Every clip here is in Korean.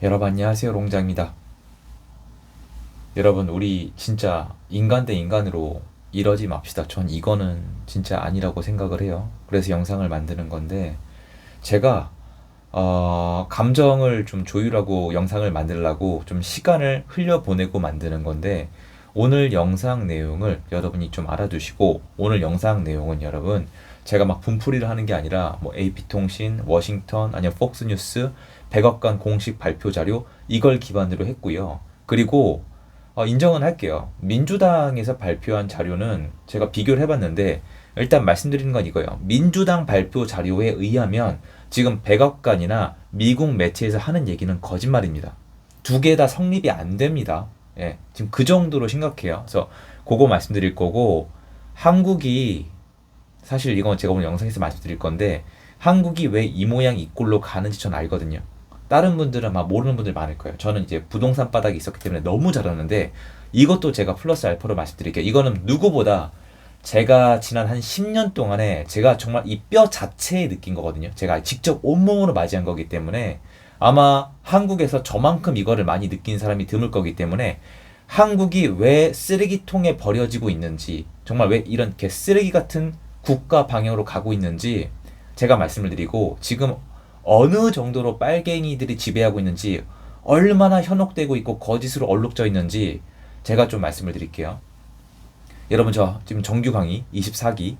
여러분 안녕하세요 롱장입니다. 여러분 우리 진짜 인간 대 인간으로 이러지 맙시다. 전 이거는 진짜 아니라고 생각을 해요. 그래서 영상을 만드는 건데 제가 어, 감정을 좀 조율하고 영상을 만들려고 좀 시간을 흘려보내고 만드는 건데 오늘 영상 내용을 여러분이 좀 알아두시고 오늘 영상 내용은 여러분 제가 막 분풀이를 하는 게 아니라 뭐 AP통신, 워싱턴 아니면 폭스뉴스 100억간 공식 발표 자료 이걸 기반으로 했고요. 그리고 어, 인정은 할게요. 민주당에서 발표한 자료는 제가 비교를 해봤는데 일단 말씀드리는 건 이거예요. 민주당 발표 자료에 의하면 지금 백악관이나 미국 매체에서 하는 얘기는 거짓말입니다. 두 개 다 성립이 안 됩니다. 예, 지금 그 정도로 심각해요. 그래서 그거 말씀드릴 거고 한국이 사실 이건 제가 오늘 영상에서 말씀드릴 건데 한국이 왜 이 모양 이 꼴로 가는지 전 알거든요. 다른 분들은 막 모르는 분들 많을 거예요. 저는 이제 부동산 바닥이 있었기 때문에 너무 잘하는데 이것도 제가 플러스 알파로 말씀드릴게요. 이거는 누구보다 제가 지난 한 10년 동안에 제가 정말 이 뼈 자체에 느낀 거거든요. 제가 직접 온몸으로 맞이한 거기 때문에 아마 한국에서 저만큼 이거를 많이 느낀 사람이 드물 거기 때문에 한국이 왜 쓰레기통에 버려지고 있는지 정말 왜 이런 개 쓰레기 같은 국가 방향으로 가고 있는지 제가 말씀을 드리고 지금 어느 정도로 빨갱이들이 지배하고 있는지 얼마나 현혹되고 있고 거짓으로 얼룩져 있는지 제가 좀 말씀을 드릴게요. 여러분 저 지금 정규 강의 24기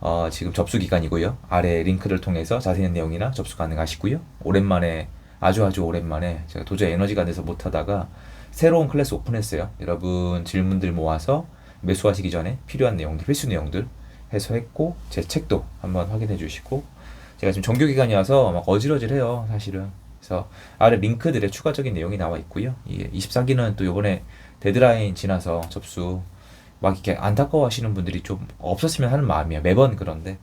어, 지금 접수 기간이고요. 아래 링크를 통해서 자세한 내용이나 접수 가능하시고요. 오랜만에 아주 아주 오랜만에 제가 도저히 에너지가 안 돼서 못 하다가 새로운 클래스 오픈했어요. 여러분 질문들 모아서 매수하시기 전에 필요한 내용들, 필수 내용들 해서 했고 제 책도 한번 확인해 주시고 제가 지금 정규 기간이어서 막 어질어질해요, 사실은. 그래서 아래 링크들에 추가적인 내용이 나와 있고요. 이 24기는 또 요번에 데드라인 지나서 접수 막 이렇게 안타까워하시는 분들이 좀 없었으면 하는 마음이에요. 매번 그런데.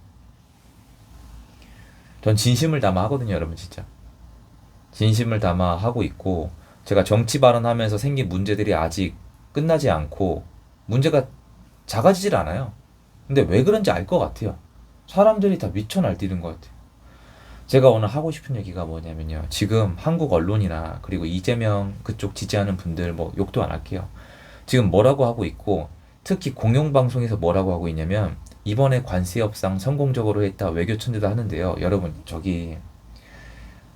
전 진심을 담아 하거든요, 여러분 진짜. 진심을 담아 하고 있고 제가 정치 발언하면서 생긴 문제들이 아직 끝나지 않고 문제가 작아지질 않아요. 근데 왜 그런지 알 것 같아요. 사람들이 다 미쳐 날뛰는 것 같아요. 제가 오늘 하고 싶은 얘기가 뭐냐면요. 지금 한국 언론이나 그리고 이재명 그쪽 지지하는 분들 뭐 욕도 안 할게요. 지금 뭐라고 하고 있고 특히 공영방송에서 뭐라고 하고 있냐면 이번에 관세 협상 성공적으로 했다 외교 천재다 하는데요. 여러분 저기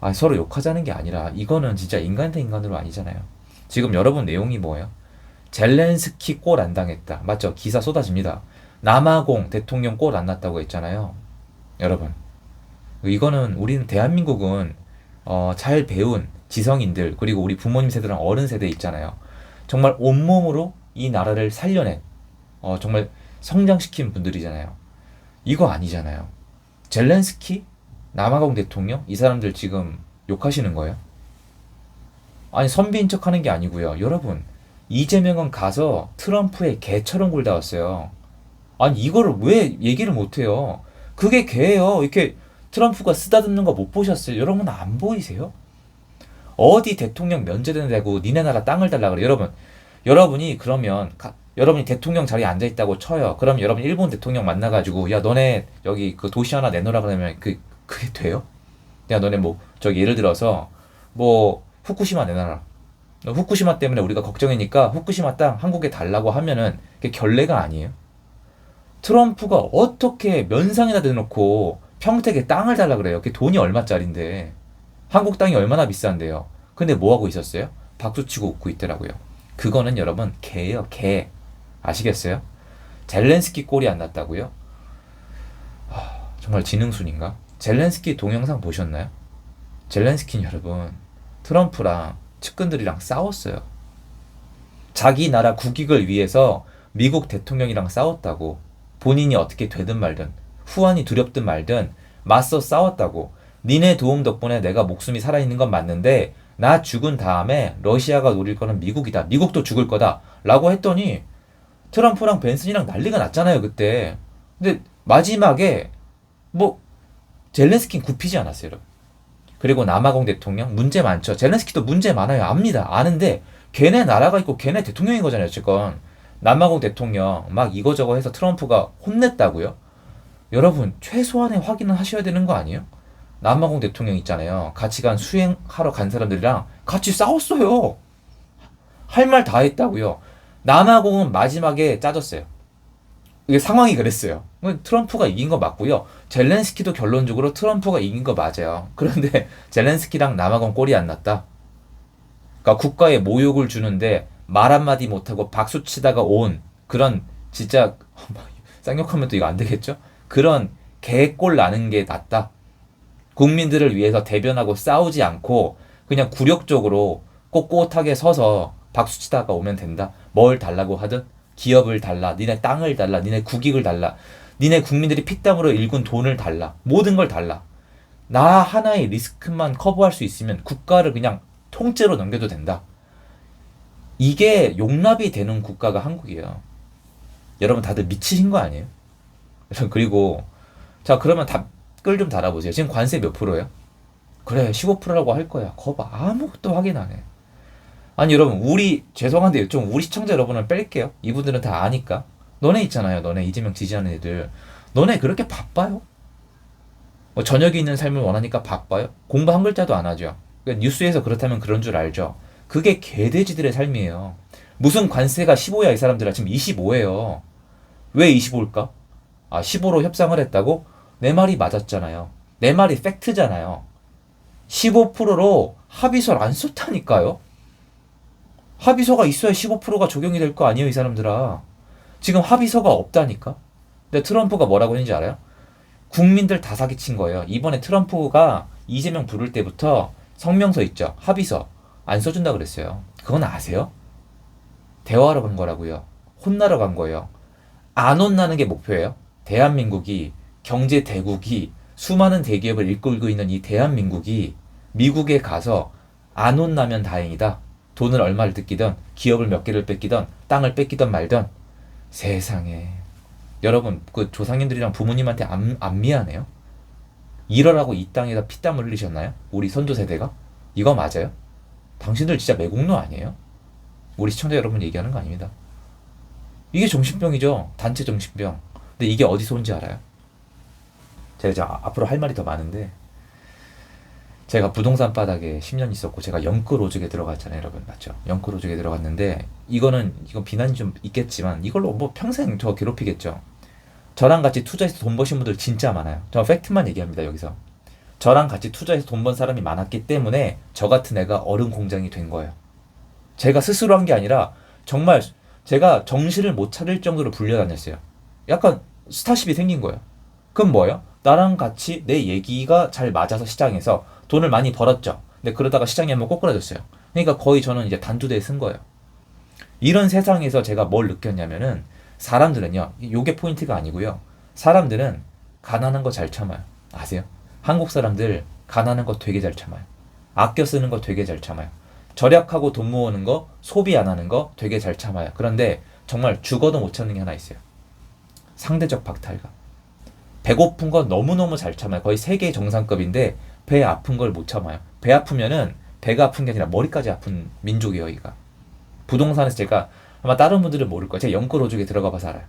아, 서로 욕하자는 게 아니라 이거는 진짜 인간 대 인간으로 아니잖아요. 지금 여러분 내용이 뭐예요? 젤렌스키 골안 당했다. 맞죠? 기사 쏟아집니다. 남아공 대통령 골안 났다고 했잖아요. 여러분. 이거는 우리는 대한민국은 어, 잘 배운 지성인들 그리고 우리 부모님 세대랑 어른 세대 있잖아요. 정말 온몸으로 이 나라를 살려낸 어, 정말 성장시킨 분들이잖아요. 이거 아니잖아요. 젤렌스키 남아공 대통령 이 사람들 지금 욕하시는 거예요? 아니 선비인 척 하는 게 아니고요. 여러분 이재명은 가서 트럼프의 개처럼 굴다 왔어요. 아니 이거를 왜 얘기를 못 해요? 그게 개예요. 이렇게 트럼프가 쓰다듬는 거 못 보셨어요? 여러분 안 보이세요? 어디 대통령 면제된다고 니네 나라 땅을 달라 그래. 여러분 여러분이 그러면 가, 여러분이 대통령 자리에 앉아 있다고 쳐요. 그럼 여러분 일본 대통령 만나 가지고 야 너네 여기 그 도시 하나 내놓으라 그러면 그 그게 돼요? 야 너네 뭐 저기 예를 들어서 뭐 후쿠시마 내놔라. 후쿠시마 때문에 우리가 걱정이니까 후쿠시마 땅 한국에 달라고 하면은 그게 결례가 아니에요. 트럼프가 어떻게 면상에다 대놓고 평택에 땅을 달라 그래요. 그게 돈이 얼마짜린데 한국 땅이 얼마나 비싼데요. 근데 뭐 하고 있었어요? 박수치고 웃고 있더라고요. 그거는 여러분 개예요, 개. 아시겠어요? 젤렌스키 꼴이 안 났다고요? 하, 정말 지능순인가? 젤렌스키 동영상 보셨나요? 젤렌스키는 여러분 트럼프랑 측근들이랑 싸웠어요. 자기 나라 국익을 위해서 미국 대통령이랑 싸웠다고 본인이 어떻게 되든 말든 후환이 두렵든 말든 맞서 싸웠다고 니네 도움 덕분에 내가 목숨이 살아있는 건 맞는데 나 죽은 다음에 러시아가 노릴 거는 미국이다. 미국도 죽을 거다. 라고 했더니 트럼프랑 벤슨이랑 난리가 났잖아요, 그때. 근데 마지막에 뭐 젤렌스키는 굽히지 않았어요, 여러분. 그리고 남아공 대통령 문제 많죠. 젤렌스키도 문제 많아요. 압니다. 아는데 걔네 나라가 있고 걔네 대통령인 거잖아요, 어쨌건. 남아공 대통령 막 이거저거 해서 트럼프가 혼냈다고요? 여러분 최소한의 확인은 하셔야 되는 거 아니에요? 남아공 대통령 있잖아요. 같이 간 수행하러 간 사람들이랑 같이 싸웠어요. 할 말 다 했다고요. 남아공은 마지막에 짜졌어요. 이게 상황이 그랬어요. 트럼프가 이긴 거 맞고요. 젤렌스키도 결론적으로 트럼프가 이긴 거 맞아요. 그런데 젤렌스키랑 남아공 꼴이 안 났다. 그러니까 국가에 모욕을 주는데 말 한마디 못하고 박수 치다가 온 그런 진짜 쌍욕하면 또 이거 안 되겠죠? 그런 개꼴 나는 게 낫다. 국민들을 위해서 대변하고 싸우지 않고 그냥 굴욕적으로 꼿꼿하게 서서 박수 치다가 오면 된다. 뭘 달라고 하든 기업을 달라, 니네 땅을 달라, 니네 국익을 달라, 니네 국민들이 피땀으로 일군 돈을 달라, 모든 걸 달라. 나 하나의 리스크만 커버할 수 있으면 국가를 그냥 통째로 넘겨도 된다. 이게 용납이 되는 국가가 한국이에요. 여러분 다들 미치신 거 아니에요? 그리고 자 그러면 답글 좀 달아보세요. 지금 관세 몇 프로예요? 그래 15%라고 할 거야. 거봐 아무것도 확인 안 해. 아니 여러분 우리 죄송한데 좀 우리 시청자 여러분을 뺄게요. 이분들은 다 아니까. 너네 있잖아요. 너네 이재명 지지하는 애들. 너네 그렇게 바빠요? 뭐 저녁에 있는 삶을 원하니까 바빠요? 공부 한 글자도 안 하죠. 그러니까 뉴스에서 그렇다면 그런 줄 알죠. 그게 개돼지들의 삶이에요. 무슨 관세가 15야 이 사람들아 지금 25예요. 왜 25일까? 아 15로 협상을 했다고? 내 말이 맞았잖아요. 내 말이 팩트잖아요. 15%로 합의서를 안 썼다니까요. 합의서가 있어야 15%가 적용이 될 거 아니에요, 이 사람들아. 지금 합의서가 없다니까. 근데 트럼프가 뭐라고 했는지 알아요? 국민들 다 사기친 거예요. 이번에 트럼프가 이재명 부를 때부터 성명서 있죠. 합의서 안 써준다 그랬어요. 그건 아세요? 대화하러 간 거라고요. 혼나러 간 거예요. 안 혼나는 게 목표예요. 대한민국이 경제 대국이 수많은 대기업을 이끌고 있는 이 대한민국이 미국에 가서 안 혼나면 다행이다. 돈을 얼마를 뜯기든 기업을 몇 개를 뺏기든 땅을 뺏기든 말든 세상에 여러분 그 조상님들이랑 부모님한테 안, 안 미안해요? 이러라고 이 땅에다 피땀을 흘리셨나요? 우리 선조 세대가? 이거 맞아요? 당신들 진짜 매국노 아니에요? 우리 시청자 여러분 얘기하는 거 아닙니다. 이게 정신병이죠. 단체 정신병. 근데 이게 어디서 온지 알아요? 제가 이제 앞으로 할 말이 더 많은데 제가 부동산 바닥에 10년 있었고 제가 영끌오죽에 들어갔잖아요, 여러분 맞죠? 영끌오죽에 들어갔는데 이거는 이건 비난이 좀 있겠지만 이걸로 뭐 평생 저 괴롭히겠죠. 저랑 같이 투자해서 돈 버신 분들 진짜 많아요. 저 팩트만 얘기합니다 여기서. 저랑 같이 투자해서 돈 번 사람이 많았기 때문에 저 같은 애가 어른 공장이 된 거예요. 제가 스스로 한 게 아니라 정말 제가 정신을 못 차릴 정도로 불려다녔어요. 약간 스타십이 생긴 거예요. 그럼 뭐예요? 나랑 같이 내 얘기가 잘 맞아서 시장에서 돈을 많이 벌었죠. 근데 그러다가 시장이 한번 꼬꾸라졌어요. 그러니까 거의 저는 이제 단두대에 쓴 거예요. 이런 세상에서 제가 뭘 느꼈냐면은 사람들은요, 요게 포인트가 아니고요. 사람들은 가난한 거 잘 참아요. 아세요? 한국 사람들 가난한 거 되게 잘 참아요. 아껴 쓰는 거 되게 잘 참아요. 절약하고 돈 모으는 거, 소비 안 하는 거 되게 잘 참아요. 그런데 정말 죽어도 못 참는 게 하나 있어요. 상대적 박탈감. 배고픈 거 너무너무 잘 참아요. 거의 세계 정상급인데 배 아픈 걸 못 참아요. 배 아프면은 배가 아픈 게 아니라 머리까지 아픈 민족이에요, 여기가. 부동산에서 제가 아마 다른 분들은 모를 거예요. 제가 영끌오죽에 들어가 봐서 알아요.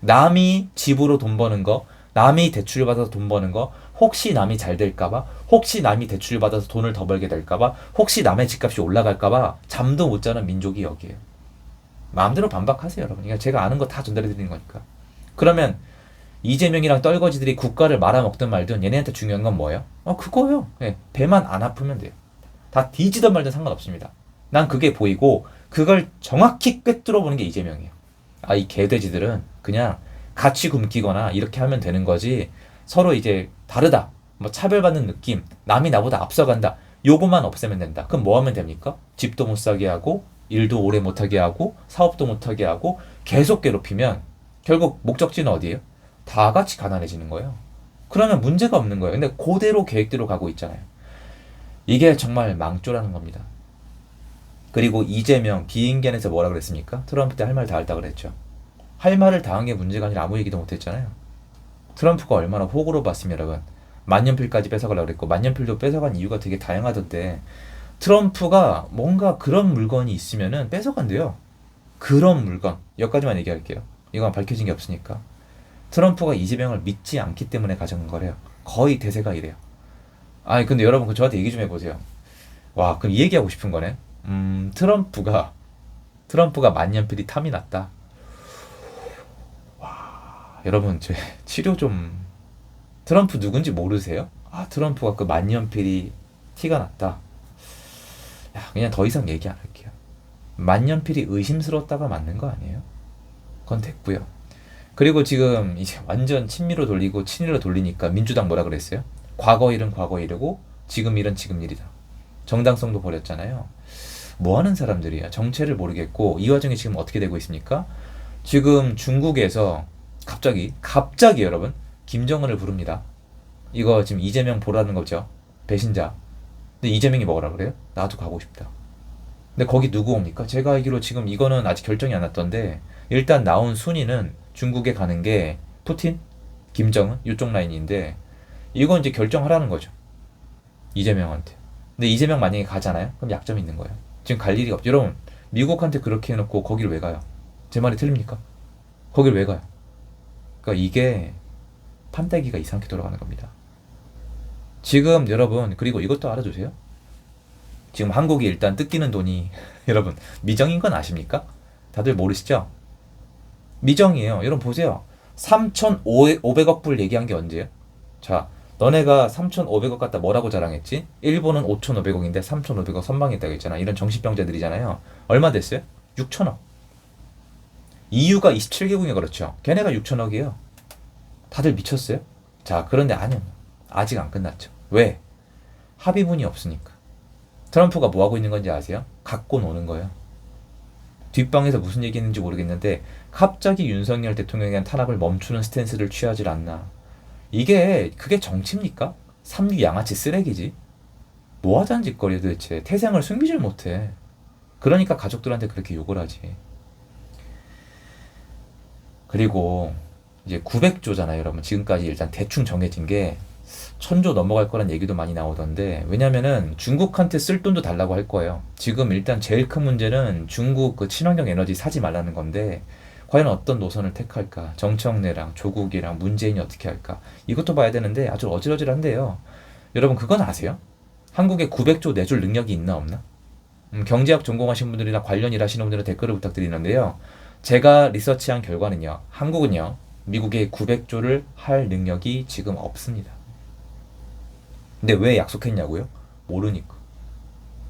남이 집으로 돈 버는 거, 남이 대출 받아서 돈 버는 거, 혹시 남이 잘 될까봐, 혹시 남이 대출 받아서 돈을 더 벌게 될까봐, 혹시 남의 집값이 올라갈까봐 잠도 못 자는 민족이 여기에요. 마음대로 반박하세요, 여러분. 그러니까 제가 아는 거 다 전달해 드리는 거니까. 그러면 이재명이랑 떨거지들이 국가를 말아먹든 말든 얘네한테 중요한 건 뭐예요? 어, 그거요. 예, 배만 안 아프면 돼요. 다 뒤지든 말든 상관없습니다. 난 그게 보이고 그걸 정확히 꿰뚫어 보는 게 이재명이에요. 아, 이 개돼지들은 그냥 같이 굶기거나 이렇게 하면 되는 거지 서로 이제 다르다. 뭐 차별받는 느낌, 남이 나보다 앞서간다. 요거만 없애면 된다. 그럼 뭐 하면 됩니까? 집도 못 사게 하고 일도 오래 못 하게 하고 사업도 못 하게 하고 계속 괴롭히면 결국 목적지는 어디예요? 다 같이 가난해지는 거예요. 그러면 문제가 없는 거예요. 근데 그대로 계획대로 가고 있잖아요. 이게 정말 망조라는 겁니다. 그리고 이재명 비행기 안에서 뭐라 그랬습니까? 트럼프 때 할 말 다 했다 그랬죠. 할 말을 다 한 게 문제가 아니라 아무 얘기도 못 했잖아요. 트럼프가 얼마나 호구로 봤으면 여러분. 만년필까지 뺏어가려고 그랬고 만년필도 뺏어간 이유가 되게 다양하던데 트럼프가 뭔가 그런 물건이 있으면은 뺏어간대요. 그런 물건. 여기까지만 얘기할게요. 이건 밝혀진 게 없으니까. 트럼프가 이재명을 믿지 않기 때문에 가져간 거래요. 거의 대세가 이래요. 아니 근데 여러분 그 저한테 얘기 좀 해보세요. 와, 그럼 이 얘기하고 싶은 거네. 음, 트럼프가 트럼프가 만년필이 탐이 났다. 와, 여러분 제 치료 좀 트럼프 누군지 모르세요? 아, 트럼프가 그 만년필이 티가 났다. 야, 그냥 더 이상 얘기 안 할게요. 만년필이 의심스러웠다가 맞는 거 아니에요? 그건 됐고요. 그리고 지금 이제 완전 친미로 돌리고 친일로 돌리니까 민주당 뭐라 그랬어요? 과거 일은 과거 일이고 지금 일은 지금 일이다. 정당성도 버렸잖아요. 뭐 하는 사람들이야? 정체를 모르겠고 이 와중에 지금 어떻게 되고 있습니까? 지금 중국에서 갑자기 갑자기 여러분 김정은을 부릅니다. 이거 지금 이재명 보라는 거죠. 배신자. 근데 이재명이 뭐라 그래요? 나도 가고 싶다. 근데 거기 누구 옵니까? 제가 알기로 지금 이거는 아직 결정이 안 났던데 일단 나온 순위는 중국에 가는 게 푸틴, 김정은 이쪽 라인인데 이건 이제 결정하라는 거죠. 이재명한테. 근데 이재명 만약에 가잖아요? 그럼 약점이 있는 거예요. 지금 갈 일이 없죠. 여러분, 미국한테 그렇게 해놓고 거기를 왜 가요? 제 말이 틀립니까? 거기를 왜 가요? 그러니까 이게 판때기가 이상하게 돌아가는 겁니다. 지금 여러분, 그리고 이것도 알아두세요. 지금 한국이 일단 뜯기는 돈이 여러분 미정인 건 아십니까? 다들 모르시죠? 미정이에요. 여러분 보세요. 3,500억 불 얘기한 게 언제예요? 자, 너네가 3,500억 갖다 뭐라고 자랑했지? 일본은 5,500억인데 3,500억 선방했다고 했잖아. 이런 정신병자들이잖아요. 얼마 됐어요? 6천억. EU가 27개국이 그렇죠. 걔네가 6천억이에요. 다들 미쳤어요? 자, 그런데 아니요. 아직 안 끝났죠. 왜? 합의문이 없으니까. 트럼프가 뭐 하고 있는 건지 아세요? 갖고 노는 거예요. 뒷방에서 무슨 얘기 했는지 모르겠는데 갑자기 윤석열 대통령에 대한 탄압을 멈추는 스탠스를 취하질 않나. 이게 그게 정치입니까? 삼류 양아치 쓰레기지. 뭐 하자는 짓거리야 도대체. 태생을 숨기질 못해. 그러니까 가족들한테 그렇게 욕을 하지. 그리고 이제 900조잖아요, 여러분. 지금까지 일단 대충 정해진 게 천조 넘어갈 거란 얘기도 많이 나오던데 왜냐면은 중국한테 쓸 돈도 달라고 할 거예요. 지금 일단 제일 큰 문제는 중국 그 친환경 에너지 사지 말라는 건데 과연 어떤 노선을 택할까? 정청래랑 조국이랑 문재인이 어떻게 할까? 이것도 봐야 되는데 아주 어질어질한데요. 여러분 그건 아세요? 한국에 900조 내줄 능력이 있나 없나? 음, 경제학 전공하신 분들이나 관련 일하시는 분들은 댓글을 부탁드리는데요. 제가 리서치한 결과는요. 한국은요. 미국의 900조를 할 능력이 지금 없습니다. 근데 왜 약속했냐고요? 모르니까.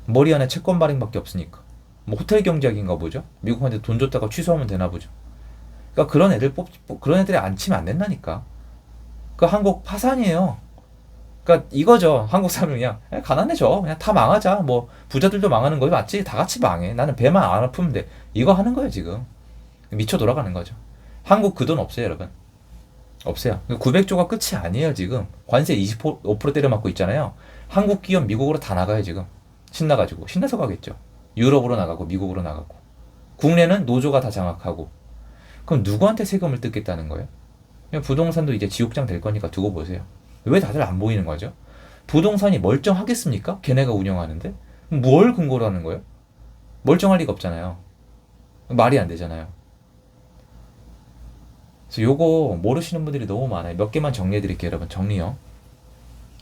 머리 안에 채권 발행밖에 없으니까. 뭐 호텔 경제학인가 보죠? 미국한테 돈 줬다가 취소하면 되나 보죠. 그러니까 그런 애들 뽑 그런 애들이 안 치면 안 된다니까. 그 한국 파산이에요. 그러니까 이거죠. 한국 사람은 그냥 가난해져. 그냥 다 망하자. 뭐 부자들도 망하는 거지 맞지? 다 같이 망해. 나는 배만 안 아프면 돼. 이거 하는 거예요 지금. 미쳐 돌아가는 거죠. 한국 그 돈 없어요 여러분. 없어요. 900조가 끝이 아니에요, 지금. 관세 25% 때려 맞고 있잖아요. 한국 기업 미국으로 다 나가요, 지금. 신나가지고. 신나서 가겠죠. 유럽으로 나가고, 미국으로 나가고. 국내는 노조가 다 장악하고. 그럼 누구한테 세금을 뜯겠다는 거예요? 부동산도 이제 지옥장 될 거니까 두고 보세요. 왜 다들 안 보이는 거죠? 부동산이 멀쩡하겠습니까? 걔네가 운영하는데? 뭘 근거로 하는 거예요? 멀쩡할 리가 없잖아요. 말이 안 되잖아요. 그래서 요거 모르시는 분들이 너무 많아요. 몇 개만 정리해 드릴게요, 여러분. 정리요.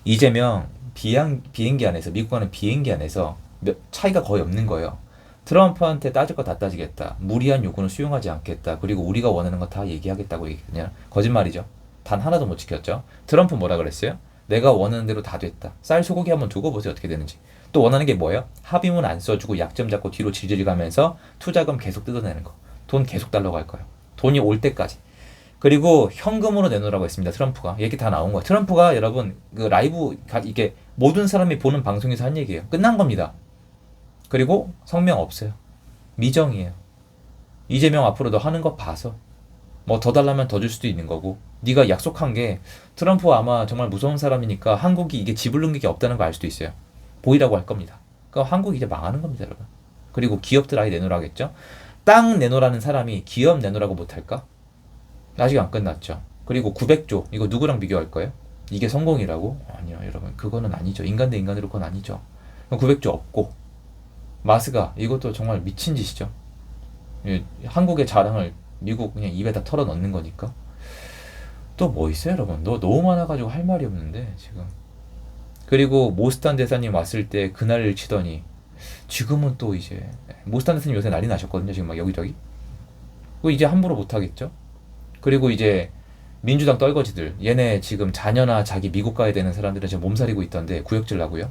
이재명 비행, 비행기 안에서 미국 가는 비행기 안에서 몇, 차이가 거의 없는 거예요. 트럼프한테 따질 거 다 따지겠다. 무리한 요구는 수용하지 않겠다. 그리고 우리가 원하는 거 다 얘기하겠다고 얘기했냐? 거짓말이죠. 단 하나도 못 지켰죠. 트럼프 뭐라 그랬어요? 내가 원하는 대로 다 됐다. 쌀 소고기 한번 두고 보세요. 어떻게 되는지. 또 원하는 게 뭐예요? 합의문 안 써주고 약점 잡고 뒤로 질질 가면서 투자금 계속 뜯어내는 거. 돈 계속 할 거예요. 돈이 올 때까지. 그리고 현금으로 내놓으라고 했습니다. 트럼프가. 얘기 다 나온 거예요. 트럼프가 여러분 그 라이브 이게 모든 사람이 보는 방송에서 한 얘기예요. 끝난 겁니다. 그리고 성명 없어요. 미정이에요. 이재명 앞으로 너 하는 거 봐서 뭐 더 달라면 더 줄 수도 있는 거고 네가 약속한 게 트럼프 아마 정말 무서운 사람이니까 한국이 이게 지불 능력이 없다는 거 알 수도 있어요. 보이라고 할 겁니다. 그러니까 한국이 이제 망하는 겁니다, 여러분. 그리고 기업들 아예 내놓으라겠죠. 땅 내놓으라는 사람이 기업 내놓으라고 못할까? 아직 안 끝났죠. 그리고 900조 이거 누구랑 비교할 거예요? 이게 성공이라고? 아니요, 여러분. 그거는 아니죠. 인간 대 인간으로 그건 아니죠. 900조 없고 마스가 이것도 정말 미친 짓이죠. 한국의 자랑을 미국 그냥 입에다 털어 넣는 거니까. 또 뭐 있어요, 여러분? 너 너무 많아가지고 할 말이 없는데 지금 그리고 모스탄 대사님 왔을 때 그날을 치더니 지금은 또 이제 모스탄 대사님 요새 난리 나셨거든요. 지금 막 여기저기. 그 이제 함부로 못 하겠죠. 그리고 이제 민주당 떨거지들 얘네 지금 자녀나 자기 미국 가야 되는 사람들은 지금 몸살이고 있던데 구역질 나고요.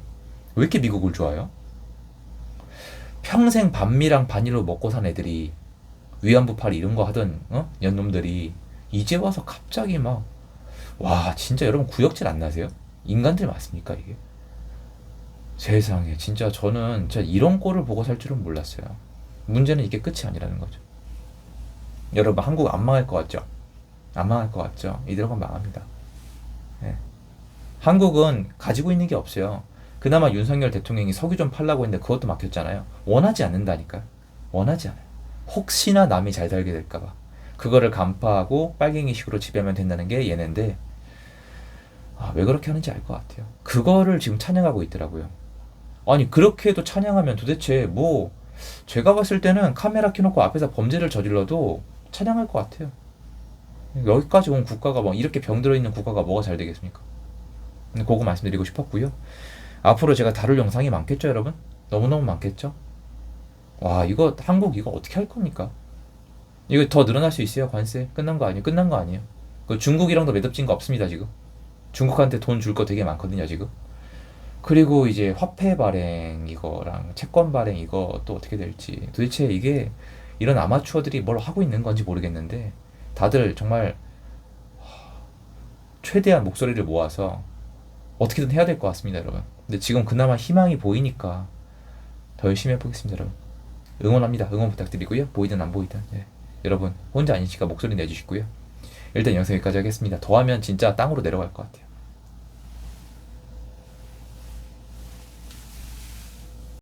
왜 이렇게 미국을 좋아해요? 평생 반미랑 반일로 먹고 산 애들이 위안부 팔 이런 거 하던 어? 연놈들이 이제 와서 갑자기 막 와 진짜 여러분 구역질 안 나세요? 인간들 맞습니까 이게? 세상에 진짜 저는 진짜 이런 꼴을 보고 살 줄은 몰랐어요. 문제는 이게 끝이 아니라는 거죠. 여러분 한국 안 망할 것 같죠? 안 망할 것 같죠? 이대로만 망합니다. 예. 한국은 가지고 있는 게 없어요. 그나마 윤석열 대통령이 석유 좀 팔라고 했는데 그것도 막혔잖아요. 원하지 않는다니까. 원하지 않아요. 혹시나 남이 잘 살게 될까봐. 그거를 간파하고 빨갱이식으로 지배하면 된다는 게 얘네인데, 아, 왜 그렇게 하는지 알 것 같아요. 그거를 지금 찬양하고 있더라고요. 아니, 그렇게 해도 찬양하면 도대체 뭐, 제가 봤을 때는 카메라 켜놓고 앞에서 범죄를 저질러도 찬양할 것 같아요. 여기까지 온 국가가 막 이렇게 병들어 있는 국가가 뭐가 잘 되겠습니까? 근데 그거 말씀드리고 싶었고요. 앞으로 제가 다룰 영상이 많겠죠, 여러분? 너무너무 많겠죠? 와, 이거 한국 이거 어떻게 할 겁니까? 이거 더 늘어날 수 있어요, 관세? 끝난 거 아니에요? 끝난 거 아니에요? 그 중국이랑도 매듭진 거 없습니다, 지금. 중국한테 돈 줄 거 되게 많거든요, 지금. 그리고 이제 화폐 발행 이거랑 채권 발행 이거 또 어떻게 될지 도대체 이게 이런 아마추어들이 뭘 하고 있는 건지 모르겠는데 다들 정말 최대한 목소리를 모아서 어떻게든 해야 될 것 같습니다, 여러분. 근데 지금 그나마 희망이 보이니까 더 열심히 해보겠습니다, 여러분. 응원합니다. 응원 부탁드리고요. 보이든 안 보이든. 예. 여러분, 혼자 아니시니까 목소리 내주시고요. 일단 영상 여기까지 하겠습니다. 더 하면 진짜 땅으로 내려갈 것 같아요.